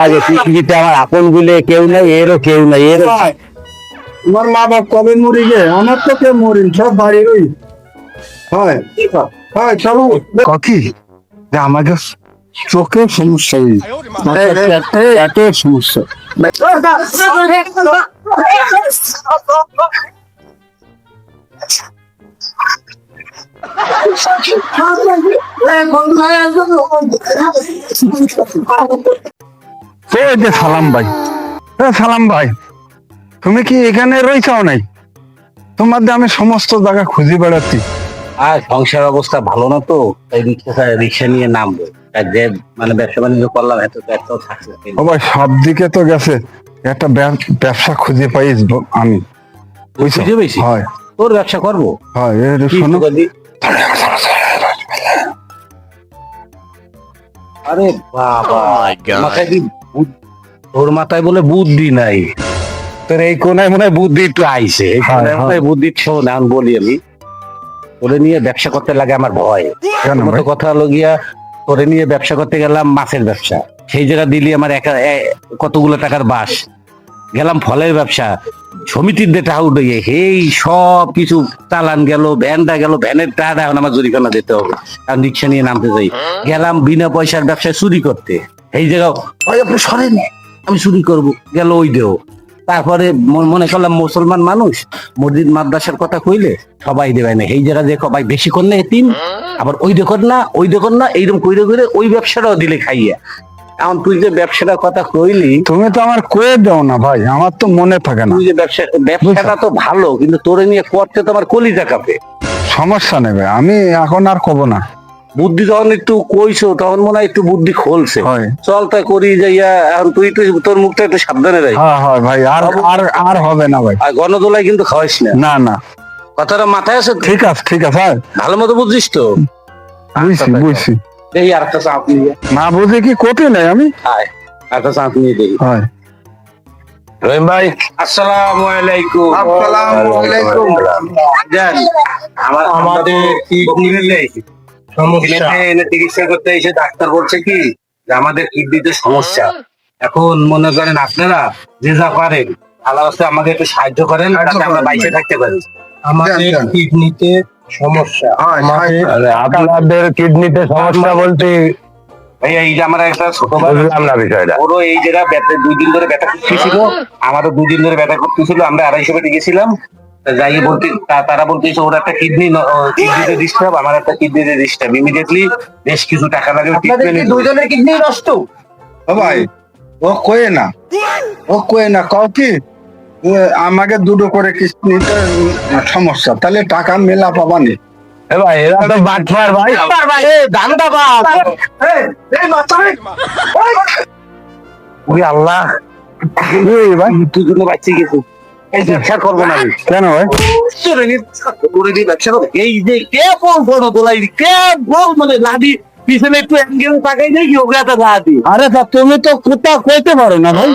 আগে পৃথিবীতে আমার আপন বলে কেউ নাই এরও কেউ নাই এর তোমার মা বাপ কবে মরি গে আমার তো কেউ মরিন সব বাড়ির ওই। হয় হয় সব কি যে আমাকে চোখের সমস্যা পেটের সমস্যা। তো এই যে সালাম ভাই? এ সালাম ভাই তুমি কি এখানে রয়েছাও নাই? তোমার দিয়ে আমি সমস্ত জায়গা খুঁজে বেড়াচ্ছি। আর সংসার অবস্থা ভালো না তো? তাই রিক্সা রিক্সা নিয়ে নামবো। আর যে মানে ব্যবসা বাণিজ্য করলাম এত একটাও সাকসেস ও ভাই সব দিকে তো গেছে। একটা ব্যবসা খুঁজে পাই আমি। বুঝছ? খুঁজে পেয়েছি? হয়। তোর ব্যবসা করব? হয় শোনো। আরে বাবা মাথায় তোর মাথায় বলে বুদ্ধি নাই। তোর এই কোনায় মনে হয় বুদ্ধি একটু আইছে। এই হ্যাঁ, কোনায় মনে হয়। বুদ্ধি শোন এখন বলি আমি। তোরে নিয়ে ব্যবসা করতে লাগে আমার ভয়। মতো কথা হলো গিয়া তোরে নিয়ে ব্যবসা করতে গেলাম মাছের ব্যবসা। সেই জায়গা দিলি আমার একা কতগুলো টাকার বাস। গেলাম ফলের ব্যবসা। সমিতির দিয়ে টাকা উঠে গিয়ে এই সব কিছু চালান গেল ভ্যানটা গেল ভ্যানের টাকা এখন আমার জরিমানা দিতে হবে। আর রিক্সা নিয়ে নামতে যাই গেলাম বিনা পয়সার ব্যবসায় চুরি করতে। এই জায়গা আপনি সরেন। আমি চুরি করব গেল ওই দেও তারপরে মনে করলাম মুসলমান মানুষ মসজিদ মাদ্রাসার কথা কইলে সবাই দেবে না। এই জায়গা দেখো ভাই বেশি করলে এতিম আবার ওই দেখুন না ওই দেখুন না এইরকম কইরে কইরে ওই ব্যবসাটাও দিলে খাইয়া। এখন তুই যে ব্যবসাটার কথা কইলি তুমি তো আমার কয়ে দাও না ভাই আমার তো মনে থাকে না। তুই যে ব্যবসা ব্যবসাটা তো ভালো কিন্তু তোরে নিয়ে করতে তো আমার কলিজা কাঁপে। সমস্যা নেবে আমি এখন আর কব না। বুদ্ধি যখন একটু কইছো তখন মনে হয় একটু বুদ্ধি খোলছে। চল তাই করি যাইয়া এখন তুই তো তোর মুখটা একটু সাবধানে রাখ হ্যাঁ হয় ভাই আর আর আর হবে না ভাই। আর গণদোলায় কিন্তু খাওয়াইস না। না না। কথাটা মাথায় আছে ঠিক আছে ঠিক আছে হ্যাঁ ভালো মতো বুঝছিস তো? বুঝছি বুঝছি। দেখি আর একটা চাপ নিয়ে না বুঝে কি কোটি নাই আমি? আয় একটা চাপ নিয়ে দেখি। হয়। রহিম ভাই আসসালামু আলাইকুম। আসসালামু আলাইকুম। যান, আমাদের সমস্যা এনে চিকিৎসা করতে এসে ডাক্তার বলছে কি যে আমাদের কিডনিতে সমস্যা। এখন মনে করেন আপনারা যে যা পারেন আল্লাহ আমাকে একটু সাহায্য করেন আমরা বাইচে থাকতে পারি। আমাদের। কিডনিতে সমস্যা। আপনাদের কিডনিতে সমস্যা বলতে ভাইয়া এই যে আমার একটা ছোট ভাই বুঝলাম না বিষয়টা। ওরও এই জায়গা দুই দিন ধরে ব্যথা করতেছিল আমারও দুই দিন ধরে ব্যথা করতেছিল আমরা আড়াইশো বেটে গেছিলাম। যাই বলতে তারা বলতেছে ওর একটা কিডনি কিডনিতে ডিস্টার্ব আমার একটা কিডনিতে ডিস্টার্ব ইমিডিয়েটলি বেশ কিছু টাকা লাগে ট্রিটমেন্ট দুইজনের কিডনি নষ্ট? ও ভাই ও কয়ে না। ও কয়ে না কও কি? আমাকে দুটো করে কিস্তিতে সমস্যা। তাহলে টাকা মেলা পাবানি। ভাই এরা তো বাটফার ভাই। ওই আল্লাহ। এই ভাই। মৃত্যুর জন্য বাঁচিয়ে গেছে। এই ব্যবসা করব না আমি। কেন ভাই? করে দিয়ে ব্যবসা করব। এই যে কেবল বড় দোলাই কেবল মানে লাদি পিছনে একটু অ্যাঙ্গেল তাকাই নেই ওকে একটা লাদি। আরে তা তুমি তো কোথা কইতে পারো না ভাই?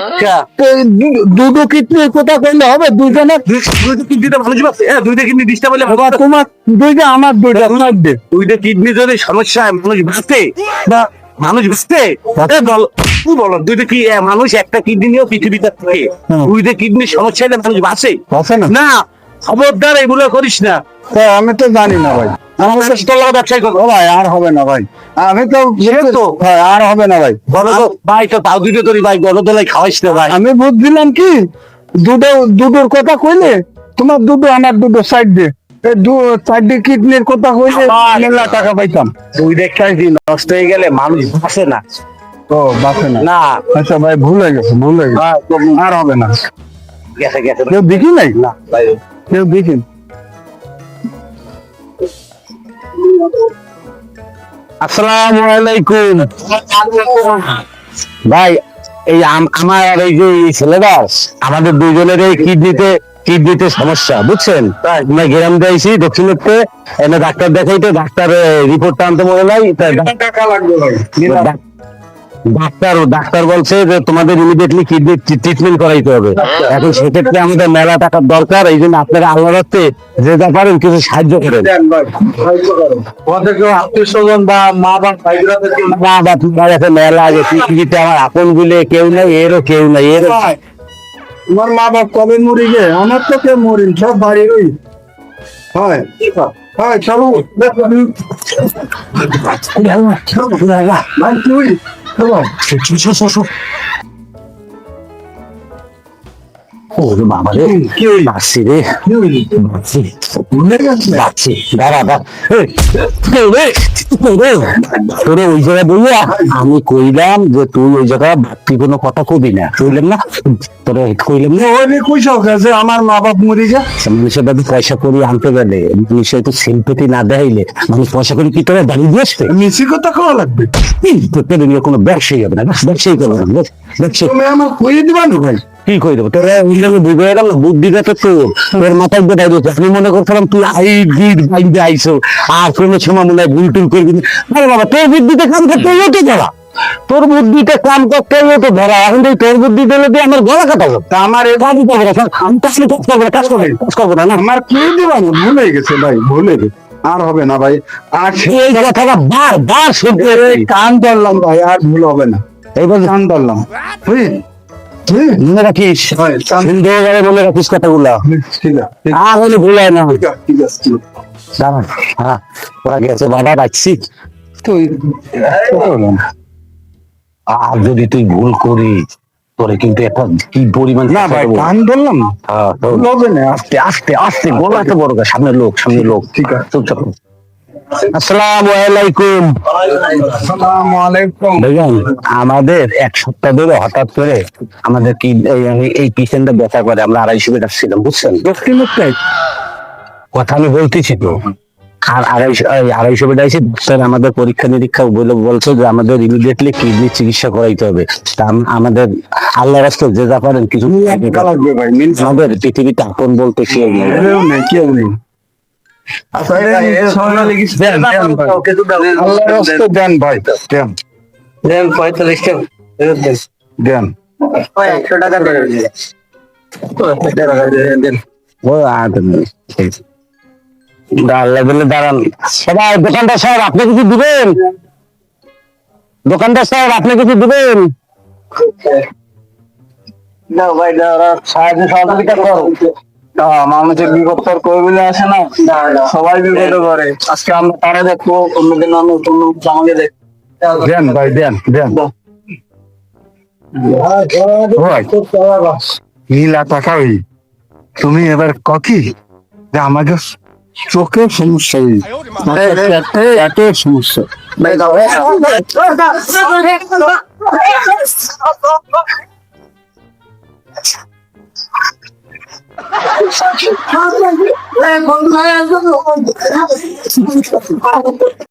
দুটো কিডনি কোথা কইলে হবে? দুইটা কিডনিতে মানুষ বাঁচে হ্যাঁ দুইটা কিডনি ডিস্টার্ব হলে তোমার দুইটা আমার দুইটা দুইটা কিডনি যদি সমস্যা হয়, মানুষ বাঁচে বা মানুষ বল- বলো? দুইটা কি মানুষ একটা কিডনি নিয়েও পৃথিবীতে থাকে। দুইটা কিডনি সমস্যা হলে মানুষ বাঁচে। না। খবরদার এগুলো করিস না। আমি তো জানি না ভাই। ভাই আর হবে না ভাই। আমি তো। ভাই আর হবে না ভাই। ভাই তো তাও দুটো তোর ভাই গণদোলাই খাওয়াইস না ভাই। আমি বুঝছিলাম কি দুটো দুটোর কথা কইলে তোমার দুটো আমার দুটো সাইড দে এই দু চারটি কিডনির কথা আবার। মেলা টাকা পাইতাম। দুই নষ্ট হয়ে গেলে মানুষ বাঁচে না। ও বাসে না। না। আচ্ছা ভাই ভুল হয়ে গেছে ভুল হয়ে গেছে। আর হবে না। গেছে গেছে। কেউ দেখি নাই? না ভাই। কেউ দেখি আসসালামু আলাইকুম। ভাই এই আম- আমার আর এই যে ছেলেটা আমাদের দুইজনের এই কিডনিতে কিডনিতে সমস্যা বুঝছেন? আমরা গ্রাম দিয়েছি দক্ষিণেরতে এনে ডাক্তার দেখাইতে ডাক্তার রিপোর্টটা আনতে মনে নাই তাই টাকা লাগবে ভাই ডাক্তার ডাক্তার বলছে যে তোমাদের ইমিডিয়েটলি কিডনি ট্রিটমেন্ট করাইতে হবে। এখন সেক্ষেত্রে আমাদের মেলা টাকার দরকার এই জন্য আপনারা আল্লাহ রাখতে যে যা পারেন কিছু সাহায্য করেন। আত্মীয় স্বজন বা মা বা ভাইরা মা বাপ গেছে মেলা আছে পৃথিবীতে আমার আপন বলে কেউ নাই এরও কেউ নাই এর তোমার মা বাপ কবে মরি গে? আমার তো কে মরিন সব বাড়ি রই হয় হয় চলো। ওরে বাবা রে। কি হইল? বাসি রে। গেছে? বাচ্চি দাঁড়া তোরে ওই জায়গায় বইয়া আমি কইলাম যে তুই ওই জায়গায় বাড়তি কোনো কথা কবি না। কইলাম না? তোরে কইলাম না? ওই কইছ গেছে আমার মা বাপ মরি যা মানুষের দাদু পয়সা করি আনতে গেলে মানুষের একটু সিম্পতি না দেখাইলে মানুষ পয়সা করে কি তোরা দাঁড়িয়ে দিয়ে আসবে? মিছি কথা খাওয়া লাগবে। তোর নিয়ে কোনো ব্যবসায়ী হবে না ব্যবসায়ী করবে না ব্যবসায়ী আমার কইয়ে দিবা না ভাই? কি কই দেবো? তোরা ওইভাবে বুঝে গেলাম বুদ্ধিটা তো তোর তোর মাথায় বেটাই দিয়েছে আমি মনে করছিলাম তুই আই গিট বাইন্দে আইসো আর কোনো সময় মনে হয় ভুল টুল করবি আরে বাবা তোর বুদ্ধিতে কাম করতে হইও তো ধরা। তোর কাম করতে হইও তো ধরা। এখন তুই তোর বুদ্ধি দিলে দিয়ে আমার গলা কাটাবো তা আমার এ কাজ করব না আমি তো আসলে কাজ করব না কাজ করব না, কাজ করব না আমার কইয়ে দিবা ভুলে গেছে ভাই ভুলে গেছে। আর হবে না ভাই। আর এই কথাটা বার বার শুনতে কান ধরলাম ভাই আর ভুল হবে না। এইবার কান ধরলাম। বুঝলি? মনে রাখিস? মনে রাখিস কথাগুলা। আর হলে ভুল না। আছে, ঠিক আছে ঠিক হ্যাঁ ওরা গেছে বাবা রাখছি তুই আর যদি তুই ভুল করিস তোরে কিন্তু একটা কি পরিমাণ না ভাই কান ধরলাম না। হ্যাঁ, আস্তে আস্তে আস্তে। গলা এত বড় সামনে লোক সামনে লোক। ঠিক আছে। চুপচাপ। আসসালামু আলাইকুম আসসালামু আলাইকুম আমাদের এক সপ্তাহ ধরে হঠাৎ করে আমাদের কি এই- ব্যথা করে আমরা আড়াইশো বেড আসছিলাম বুঝছেন? দক্ষিণ কথা আমি বলতেছি তো। আর আড়াইশো আড়াইশো বেড আছে ডাক্তার আমাদের পরীক্ষা নিরীক্ষা বলে বলছে যে আমাদের ইমিডিয়েটলি কিডনি চিকিৎসা করাইতে হবে। তা আমাদের আল্লাহ রাস্তা যে যা পারেন কিছু আমাদের পৃথিবীতে আপন বলতে কেউ নেই। কেউ নেই কেউ নেই। দেন, দেন ভাই। দেন দেন দেন পঁয়তাল্লিশ দেন। দেন। একশো টাকা দেন। দাঁড়ান সবাই দোকানদার সাহেব আপনি কিছু দিবেন? দোকানদার সাহেব আপনি কিছু দিবেন? না ভাই সাহায্য সহযোগিতা করো। মানুষের বিপদ তোর করবিলে আসে না সবাই বিপদে করে। আজকে আমরা তারা দেখব অন্যদিন আমরা অন্য আমাকে দেখ দেন ভাই দেন দেন। নীলা তুমি এবার ককি? যে আমাকে চোখে সমস্যা এত সমস্যা। ভাই দাও